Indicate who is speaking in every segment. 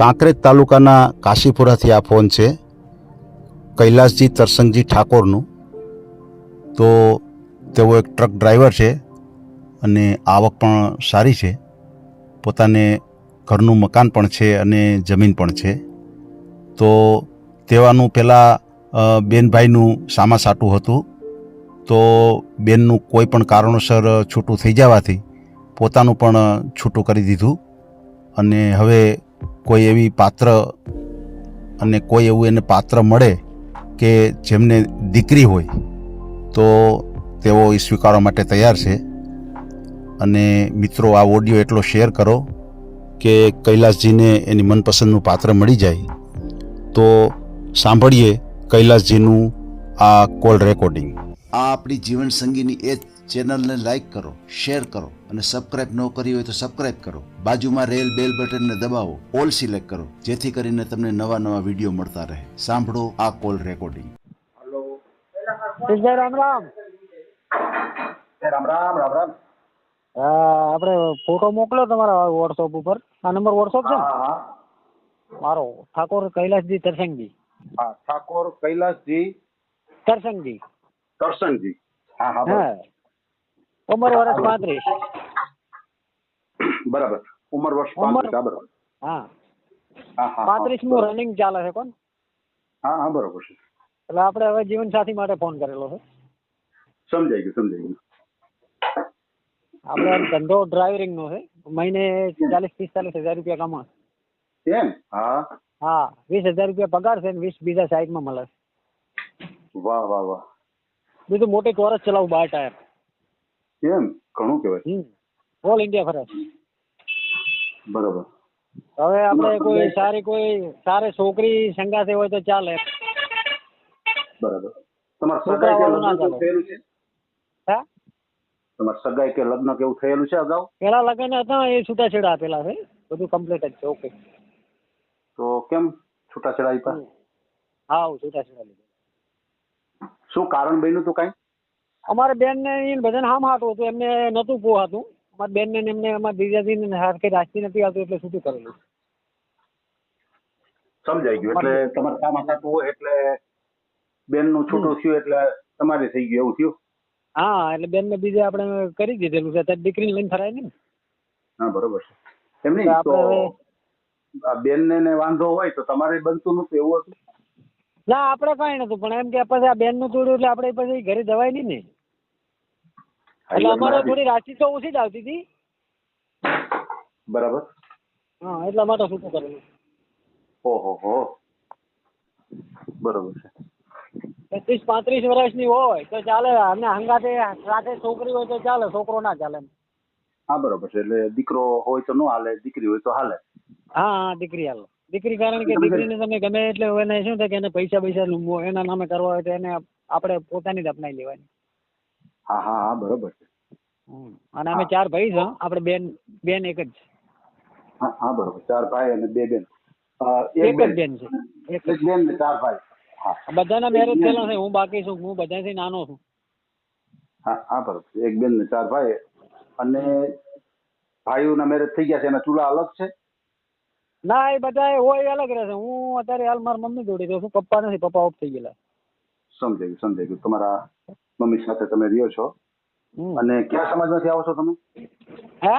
Speaker 1: કાંકરેજ તાલુકાના કાશીપુરાથી આ ફોન છે. કૈલાસજી તરસંગજી ઠાકોરનું. તો તેઓ એક ટ્રક ડ્રાઈવર છે અને આવક પણ સારી છે. પોતાને ઘરનું મકાન પણ છે અને જમીન પણ છે. તો તેવાનું પહેલાં બેનભાઈનું સામાસાટું હતું. તો બેનનું કોઈ પણ કારણોસર છૂટું થઈ જવાથી પોતાનું પણ છૂટું કરી દીધું. અને હવે કોઈ એવી પાત્ર અને કોઈ એવું એને પાત્ર મળે કે જેમને દીકરી હોય, તો તેઓ એ સ્વીકારવા માટે તૈયાર છે. અને મિત્રો, આ ઓડિયો એટલો શેર કરો કે કૈલાસજીને એની મનપસંદનું પાત્ર મળી જાય. તો સાંભળીએ કૈલાસજીનું આ કોલ રેકોર્ડિંગ.
Speaker 2: આ આપણી જીવન સંગીની એ ચેનલને લાઈક કરો શેર કરો અને સબસ્ક્રાઇબ ન કરી હોય તો સબસ્ક્રાઇબ કરો. બાજુમાં રેલ બેલ બટનને દબાવો ઓલ સિલેક્ટ કરો જેથી કરીને તમને નવા નવા વીડિયો મળતા રહે. સાંભળો આ કોલ રેકોર્ડિંગ.
Speaker 3: રામ રામ.
Speaker 4: રામ રામ રામ રામ.
Speaker 3: હા આપણે ફોટો મોકલો તમારા વોટ્સઅપ ઉપર. આ નંબર વોટ્સઅપ છે મારો ઠાકોર કૈલાસજી તરસંગજી.
Speaker 4: હા ઠાકોર કૈલાસજી
Speaker 3: તરસંગજી.
Speaker 4: હા હા
Speaker 3: હા. ઉંમર વર્ષ પાંત્રીસ
Speaker 4: બરાબર બરાબર ઉંમર વર્ષ
Speaker 3: ઉંમર-
Speaker 4: પાંત્રીસ હા બરાબર
Speaker 3: હા
Speaker 4: હા હા
Speaker 3: પાંત્રીસનું રનિંગ ચાલે છે કોણ
Speaker 4: હા હા બરાબર છે
Speaker 3: એટલે આપણે હવે જીવન સાથી માટે ફોન કરેલો છે.
Speaker 4: સમજાઈ ગયું સમજાઈ ગયું.
Speaker 3: આપણે આમ ધંધો ડ્રાઇવિંગ નો છે. મહિને ચાલીસ પિસ્તાલીસ હજાર રૂપિયા કમા
Speaker 4: એમ? હા?
Speaker 3: હા વીસ હજાર રૂપિયા પગાર છે ને વીસ બીજા સાઈડમાં મળે છે.
Speaker 4: વાહ વાહ વાહ.
Speaker 3: બીજું મોટી ચોરસ ચલાવું બાર ટાયર
Speaker 4: એમ ઘણું કહેવાય.
Speaker 3: ઓલ ઇન્ડિયા ફરે.
Speaker 4: બરાબર.
Speaker 3: હવે આપણે કોઈ સારી કોઈ સારી છોકરી સંગાથે હોય તો ચાલે.
Speaker 4: બરાબર. તમારે સગાઈ કે લગ્ન કેવું થયેલું છે?
Speaker 3: હા?
Speaker 4: તમારે સગાઈ કે લગ્ન કેવું થયેલું છે અગાઉ?
Speaker 3: પેલા લગ્ન હતા એ છૂટાછેડા આપેલા છે. બધું કમ્પ્લીટ જ છે ઓકે
Speaker 4: તો કેમ છૂટાછેડા આપ્યા
Speaker 3: હા હું છૂટાછેડા લીધા.
Speaker 4: શું કારણ બન્યું તું કાંઈ?
Speaker 3: અમારે બેન ને ભજન હામ હાટું હતું એમને નતું પોહાતું. અમારી બેન ને એમને અમારા દીદાજી ને હાથ રાસ્તી નથી આવતું એટલે છૂટું કરેલું.
Speaker 4: સમજાઈ ગયું એટલે તમારે કામ થતું એટલે બેનનું છૂટું થયું એટલે તમારે થઈ ગયું એવું થયું?
Speaker 3: હા એટલે બેન ને બીજે આપણે કરી દીધેલું છે અત્યારે દીકરીને લઈને ફરાય ને.
Speaker 4: હા બરોબર છે. એમ નહીં તો બેન બેનને ને વાંધો હોય તો તમારે બનતું નતું એવું હતું?
Speaker 3: ના આપણે કઈ નતું પણ એમ કે પછી આ બેનનું તોડ્યું એટલે આપણે પછી ઘરે જવાય નહીં ને. એટલે અમારે થોડી રાશિ તો ઓછી જ આવતી હતી.
Speaker 4: બરાબર.
Speaker 3: હા એટલા માટે છૂટું કરેલું
Speaker 4: ઓહો હો. બરોબર છે.
Speaker 3: પચીસ પાંત્રીસ વર્ષની હોય તો ચાલે અને હંગાતે સાથે છોકરી હોય તો ચાલે છોકરો ના ચાલે
Speaker 4: હા બરોબર છે. એટલે દીકરો હોય તો ન હાલે દીકરી હોય તો હાલે.
Speaker 3: હા હા દીકરી હાલે. દીકરી કારણ કે દીકરીને તમે ગમે એટલે એને શું થાય કે એને પૈસા પૈસા એના નામે કરવા હોય તો એને આપણે પોતાની જ અપનાવી લેવાની.
Speaker 4: હા હા હા બરોબર છે.
Speaker 3: અને અમે ચાર ભાઈ છે આપણે બેન બેન એક જ
Speaker 4: હા હા બરોબર. ચાર ભાઈ અને બે બેન.
Speaker 3: એક જ
Speaker 4: બેન.
Speaker 3: છે. એક
Speaker 4: જ. બેન ને ચાર ભાઈ. હા.
Speaker 3: બધાના મેરેજ થયેલા છે હું બાકી છું હું બધાથી નાનો છું.
Speaker 4: હા હા બરોબર. એક બેન ને ચાર ભાઈ. અને ભાઈઓના મેરેજ થઈ ગયા છે એના ચૂલા અલગ છે?
Speaker 3: ના એ બધા હોય અલગ રહેશે હું અત્યારે હાલ મારા મમ્મી જોડે છું. પપ્પા નથી પપ્પા ઓફ થઈ ગયેલા.
Speaker 4: સમજાય ગયું સમજાય. ગયું તમારા મમ્મી સાથે તમે રહ્યો છો. અને કયા સમાજમાંથી આવો છો તમે?
Speaker 3: હે?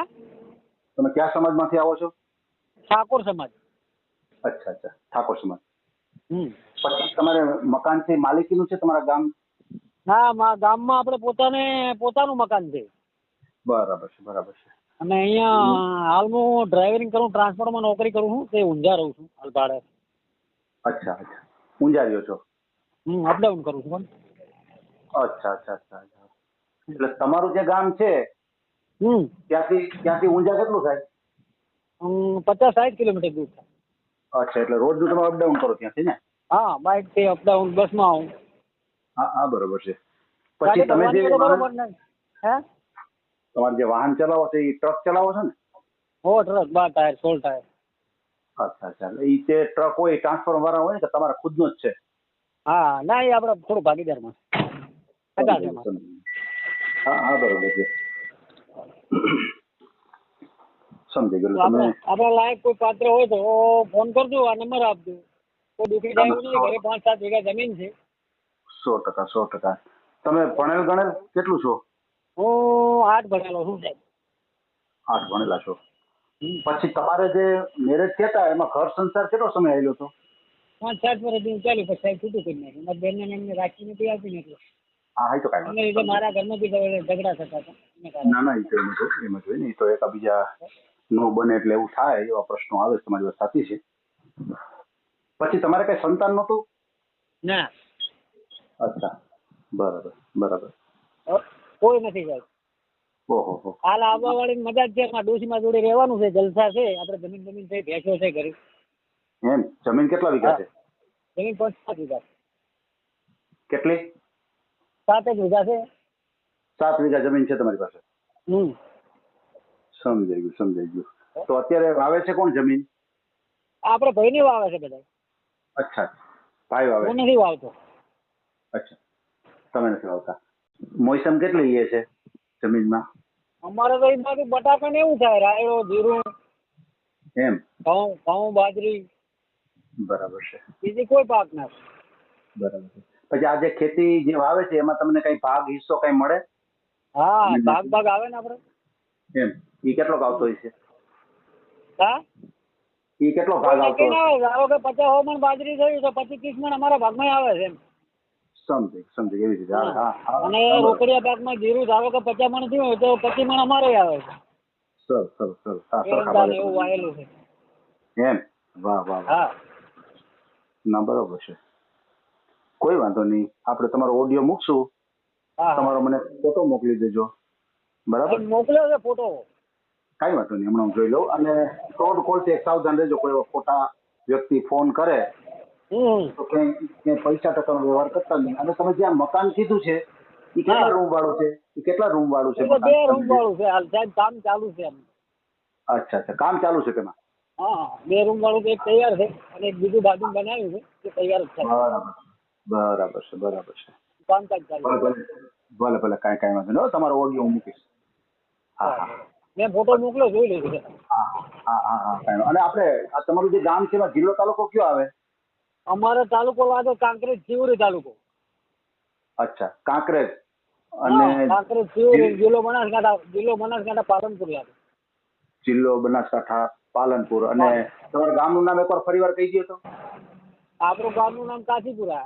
Speaker 4: તમે કયા સમાજમાંથી આવો છો?
Speaker 3: ઠાકોર સમાજ.
Speaker 4: અચ્છા અચ્છા. ઠાકોર સમાજ. પછી તમારે મકાન છે માલિકીનું છે તમારા ગામ?
Speaker 3: હા મા ગામમાં આપણે પોતાને પોતાનું મકાન છે.
Speaker 4: બરાબર છે બરાબર છે.
Speaker 3: અને અહીંયા હાલ હું ડ્રાઇવિંગ કરું ટ્રાન્સપોર્ટમાં નોકરી કરું છું તે ઊંઝા રહું છું હાલ ભાડે.
Speaker 4: અચ્છા અચ્છા. ઊંઝા રહ્યો છો
Speaker 3: હું અપડાઉન કરું છું પણ
Speaker 4: અચ્છા અચ્છા અચ્છા અચ્છા. એટલે તમારું જે ગામ છે
Speaker 3: હમ.
Speaker 4: ત્યાંથી ત્યાંથી ઊંઝા કેટલું થાય?
Speaker 3: પચાસ સાઠ કિલોમીટર દૂર થાય.
Speaker 4: અચ્છા એટલે રોજનું તમે અપડાઉન કરો ત્યાંથી ને?
Speaker 3: હા બાઇકથી અપડાઉન બસમાં આવું.
Speaker 4: હા હા બરોબર છે.
Speaker 3: ગાડી
Speaker 4: પછી તમે જે
Speaker 3: તો બરોબર
Speaker 4: વાહન-
Speaker 3: ને હે?
Speaker 4: તમારે જે વાહન ચલાવો છો એ ટ્રક ચલાવો છો ને?
Speaker 3: હો ટ્રક બાર ટાયર સોળ ટાયર
Speaker 4: અચ્છા અચ્છા. એટલે એ જે ટ્રક હોય એ ટ્રાન્સફોર્મર વાળા હોય ને કે તમારા ખુદનો જ છે.
Speaker 3: હા ના એ આપણે થોડું ભાગીદારમાં
Speaker 4: હા હા બરોબર છે. સમજી ગયું. તમે
Speaker 3: આપણા લાયક કોઈ પાત્ર હોય તો ફોન કરજો આ નંબર આપજો. કોઈ દુઃખી થાય એવું નહીં ઘરે પાંચ સાત વીઘા જમીન છે.
Speaker 4: સો ટકા સો ટકા. તમે ભણેલ ગણેલ કેટલું છો?
Speaker 3: હું આઠ ભણેલો છું સાહેબ.
Speaker 4: આઠ ભણેલા છો. પછી તમારે જે મેરેજ થયા એમાં ઘર સંસાર કેટલો સમય આવેલો હતો?
Speaker 3: પાંચ સાત વર્ષ જેવું ચાલ્યું પછી સાહેબ છૂટું કરી નાખ્યું. મારી બેનને ને એમને રાખી નથી આપી ને એટલે
Speaker 4: હા એ તો કાંઈ
Speaker 3: એમને મારા ઘરમાં ઝઘડા થતા હતા
Speaker 4: ના ના એ તો એમ જ હોય, એમ જ હોય ને એ તો એકાબીજા નો બને એટલે એવું થાય એવા પ્રશ્નો આવે તમારી વાત સાચી છે. પછી તમારે કઈ સંતાન નહોતું?
Speaker 3: ના.
Speaker 4: અચ્છા બરાબર બરાબર.
Speaker 3: કોઈ નથી સાહેબ
Speaker 4: ઓહો હો.
Speaker 3: હાલ આવવા વાળી મજા જ છે મારા ડોશીમાં જોડે રહેવાનું છે જલસા છે આપણે જમીન જમીન છે ભેંસો છે ઘરે.
Speaker 4: એમ જમીન કેટલા વીઘા છે?
Speaker 3: જમીન પાંચ વીઘા
Speaker 4: કેટલી?
Speaker 3: સાત એક વીઘા છે.
Speaker 4: સાત વીઘા જમીન છે તમારી પાસે?
Speaker 3: હમ.
Speaker 4: સમજાઈ ગયું સમજાઈ ગયું. તો અત્યારે વાવે છે કોણ જમીન?
Speaker 3: આપડે ભાઈ ની વાવે છે બધા
Speaker 4: અચ્છા ભાઈ વાવે
Speaker 3: હું નથી વાવતો.
Speaker 4: અચ્છા તમે નથી વાવતા. મોસમ કેટલી એ છે જમીનમાં?
Speaker 3: અમારે તો એ બાજુ બટાકા ને એવું થાય રાયડો જીરું
Speaker 4: એમ?
Speaker 3: ઘઉં ઘઉં બાજરી.
Speaker 4: બરાબર છે.
Speaker 3: બીજી કોઈ પાક ના
Speaker 4: બરાબર છે. પછી આ જે ખેતી જે વાવે છે એમાં તમને કઈ ભાગ હિસ્સો કઈ મળે?
Speaker 3: હા ભાગ ભાગ આવે ને આપડે?
Speaker 4: એમ. ઈ કેટલો આવતો હોય છે?
Speaker 3: હા?
Speaker 4: ઈ કેટલો ભાગ આવતો હોય?
Speaker 3: ધારો કે પચાસ હો મણ બાજરી થયું તો પચીસ ત્રીસ મણ અમારા ભાગમાં આવે છે એમ.
Speaker 4: સમજી સમજી એવી રીતે.
Speaker 3: અને રોકડિયા ભાગમાં જીરું ધારો કે પચાસ મણ થયું તો પચીસ મણ અમારે આવે છે.
Speaker 4: સર સર સર હા સરખા
Speaker 3: એવું. વાયેલું છે.
Speaker 4: એમ. વાહ વાહ વાહ.
Speaker 3: હા.
Speaker 4: ના બરોબર છે. કોઈ વાંધો નહીં. આપણે તમારો ઓડિયો મૂકશું.
Speaker 3: હા હા.
Speaker 4: તમારો મને ફોટો મોકલી દેજો. બરાબર?
Speaker 3: અને મોકલ્યો છે ફોટો
Speaker 4: કાંઈ વાંધો નહીં હમણાં હું જોઈ લઉં. અને ફ્રોડ કોલથી એક સાવધાન રહેજો કોઈ ખોટા વ્યક્તિ ફોન કરે
Speaker 3: હમ.
Speaker 4: તો ક્યાંય ક્યાંય પૈસા ટકાનો વ્યવહાર કરતા નહીં. અને તમે જ્યાં મકાન કીધું છે એ કેટલા
Speaker 3: હા.
Speaker 4: રૂમ વાળું છે? એ કેટલા રૂમ વાળું છે
Speaker 3: બે
Speaker 4: મકાન?
Speaker 3: રૂમ વાળું છે હાલ. સાહેબ કામ ચાલુ છે એમ
Speaker 4: અચ્છા અચ્છા. કામ ચાલુ છે તેમાં?
Speaker 3: હા બે રૂમ વાળું તો એક તૈયાર છે અને એક બીજું બાજુ બનાવ્યું છે તે તૈયાર જ છે.
Speaker 4: બરાબર. બરાબર છે બરાબર છે. ભલે ભલે કઈ કઈ વાંધો નહીં. તમારો ઓડિયો હું મૂકીશ. હા હા.
Speaker 3: મેં ફોટો મોકલ્યો જોઈ લેજો.
Speaker 4: હા હા હા હા કાંઈ અને આપણે આ તમારું જે ગામ છે એમાં જિલ્લો તાલુકો કયો આવે?
Speaker 3: અમારો તાલુકો લાગે કાંકરેજ જીવરી તાલુકો.
Speaker 4: અચ્છા કાંકરેજ. અને
Speaker 3: કાંકરેજ જીવરી જિલ્લો બનાસકાંઠા જિલ્લો બનાસકાંઠા પાલનપુર લાગે.
Speaker 4: જિલ્લો બનાસકાંઠા પાલનપુર. અને તમારા ગામનું નામ એકવાર ફરીવાર કહી દો તો.
Speaker 3: આપણું ગામનું નામ Kashipura.